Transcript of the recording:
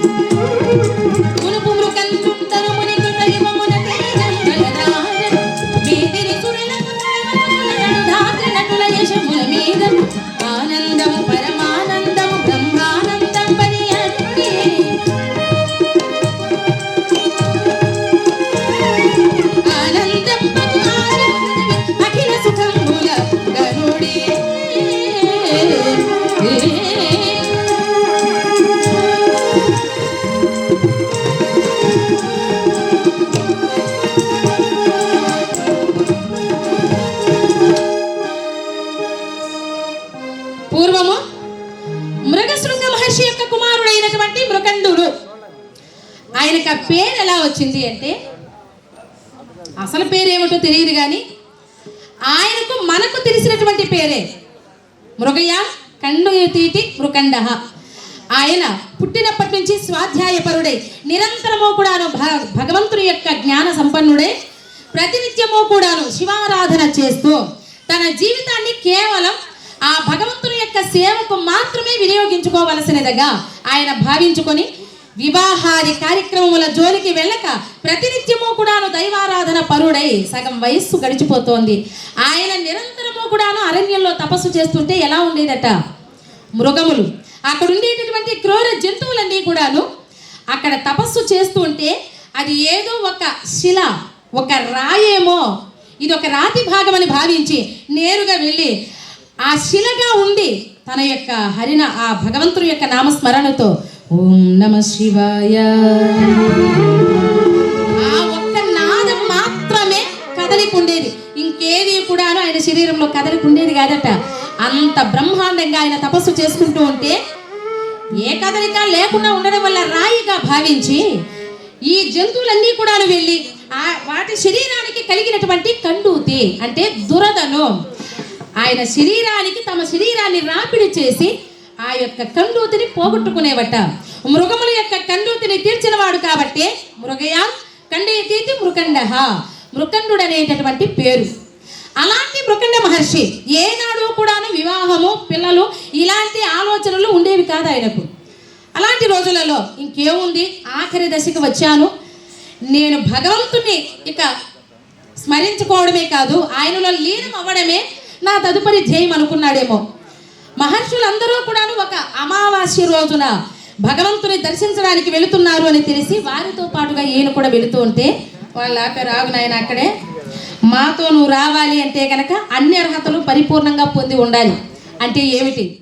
you. కుమారుడైనటువంటి మృకండుడు ఆయనకు ఆ పేరు ఎలా వచ్చింది అంటే అసలు పేరు ఏమిటో తెలియదు కానీ ఆయనకు మనకు తెలిసినటువంటి పేరే మృగయ కండు తీటి మృకండ ఆయన పుట్టినప్పటి నుంచి స్వాధ్యాయపరుడై నిరంతరము కూడాను భగవంతుని యొక్క జ్ఞాన సంపన్నుడై ప్రతినిత్యము కూడాను శివారాధన చేస్తూ తన జీవితాన్ని కేవలం ఆ భగవంతుని యొక్క సేవకు మాత్రమే వినియోగించుకోవలసినదిగా ఆయన భావించుకొని వివాహాది కార్యక్రమముల జోలికి వెళ్ళక ప్రతినిత్యము కూడాను దైవారాధన పరుడై సగం వయస్సు గడిచిపోతోంది. ఆయన నిరంతరము కూడాను అరణ్యంలో తపస్సు చేస్తుంటే ఎలా ఉండేదట? మృగములు. అక్కడ ఉండేటటువంటి క్రూర జంతువులన్నీ కూడాను అక్కడ తపస్సు చేస్తూ ఉంటే అది ఏదో ఒక శిల ఒక రాయేమో. ఇది ఒక రాతి భాగం అని భావించి నేరుగా వెళ్ళి ఆ శిలగా ఉండి తన యొక్క హరిన ఆ భగవంతుడి యొక్క నామస్మరణతో ఓం నమ శివాయ. ఆ ఒక్క నాదం మాత్రమే కదలిక ఉండేది ఇంకేది కూడాను ఆయన శరీరంలో కదలికుండేది కాదట. అంత బ్రహ్మాండంగా ఆయన తపస్సు చేసుకుంటూ ఉంటే ఏ కదలిక లేకుండా ఉండడం వల్ల రాయిగా భావించి ఈ జంతువులన్నీ కూడా వెళ్ళి ఆ వాటి శరీరానికి కలిగినటువంటి కండూతి అంటే దురదను ఆయన శరీరానికి తమ శరీరాన్ని రాపిడి చేసి ఆ యొక్క కండూతిని పోగొట్టుకునేవట. మృగముల యొక్క కండూతిని తీర్చినవాడు కాబట్టి మృగయా కండే తీతి మృకండ మృకండు అనేటటువంటి పేరు. అలాంటి మృకండ మహర్షి ఏనాడు కూడాను వివాహము పిల్లలు ఇలాంటి ఆలోచనలు ఉండేవి కాదు ఆయనకు. అలాంటి రోజులలో ఇంకేముంది? ఆఖరి దశకి వచ్చాను. నేను భగవంతుని ఇక స్మరించుకోవడమే కాదు ఆయనలో లీనం అవ్వడమే నా తదుపరి ధ్యేయం అనుకున్నాడేమో. మహర్షులందరూ కూడాను ఒక అమావాస్య రోజున భగవంతుని దర్శించడానికి వెళుతున్నారు అని తెలిసి వారితో పాటుగా ఈయన కూడా వెళుతూ ఉంటే వాళ్ళ ఆపారు నాయన అక్కడే మాతో నువ్వు రావాలి అంటే కనుక అన్ని అర్హతలు పరిపూర్ణంగా పొంది ఉండాలి. అంటే ఏమిటి?